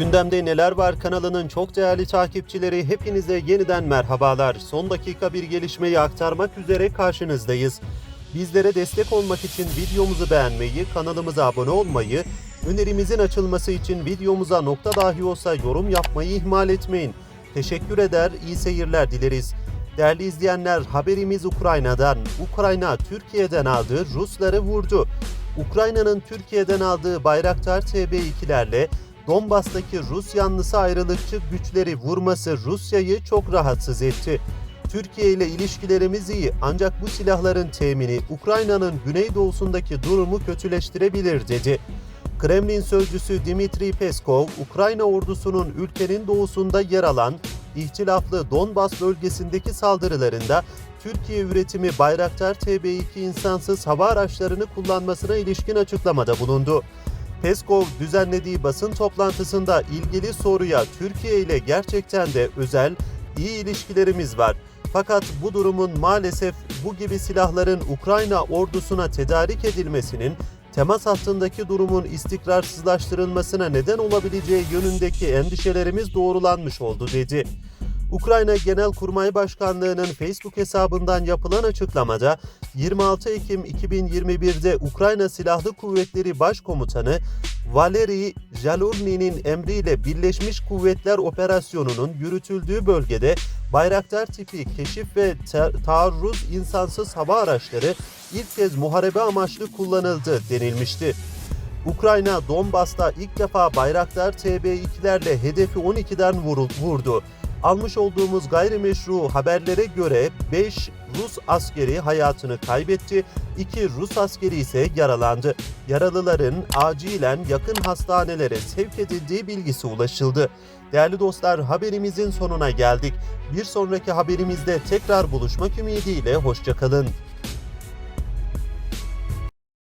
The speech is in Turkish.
Gündemde Neler Var kanalının çok değerli takipçileri hepinize yeniden merhabalar. Son dakika bir gelişmeyi aktarmak üzere karşınızdayız. Bizlere destek olmak için videomuzu beğenmeyi, kanalımıza abone olmayı, önerimizin açılması için videomuza nokta dahi olsa yorum yapmayı ihmal etmeyin. Teşekkür eder, iyi seyirler dileriz. Değerli izleyenler, haberimiz Ukrayna'dan. Ukrayna Türkiye'den aldığı Rusları vurdu. Ukrayna'nın Türkiye'den aldığı Bayraktar TB2'lerle Donbas'taki Rus yanlısı ayrılıkçı güçleri vurması Rusya'yı çok rahatsız etti. Türkiye ile ilişkilerimiz iyi ancak bu silahların temini Ukrayna'nın güneydoğusundaki durumu kötüleştirebilir dedi. Kremlin sözcüsü Dmitri Peskov, Ukrayna ordusunun ülkenin doğusunda yer alan ihtilaflı Donbas bölgesindeki saldırılarında Türkiye üretimi Bayraktar TB2 insansız hava araçlarını kullanmasına ilişkin açıklamada bulundu. Peskov düzenlediği basın toplantısında ilgili soruya Türkiye ile gerçekten de özel, iyi ilişkilerimiz var. Fakat bu durumun maalesef bu gibi silahların Ukrayna ordusuna tedarik edilmesinin temas hattındaki durumun istikrarsızlaştırılmasına neden olabileceği yönündeki endişelerimiz doğrulanmış oldu dedi. Ukrayna Genelkurmay Başkanlığı'nın Facebook hesabından yapılan açıklamada 26 Ekim 2021'de Ukrayna Silahlı Kuvvetleri Başkomutanı Valeri Jalurny'nin emriyle Birleşmiş Kuvvetler Operasyonu'nun yürütüldüğü bölgede Bayraktar tipi keşif ve ta- taarruz insansız hava araçları ilk kez muharebe amaçlı kullanıldı denilmişti. Ukrayna Donbas'ta ilk defa Bayraktar TB2'lerle hedefi 12'den vurul- vurdu. Almış olduğumuz gayrimeşru haberlere göre 5 Rus askeri hayatını kaybetti, 2 Rus askeri ise yaralandı. Yaralıların acilen yakın hastanelere sevk edildiği bilgisi ulaşıldı. Değerli dostlar haberimizin sonuna geldik. Bir sonraki haberimizde tekrar buluşmak ümidiyle hoşçakalın.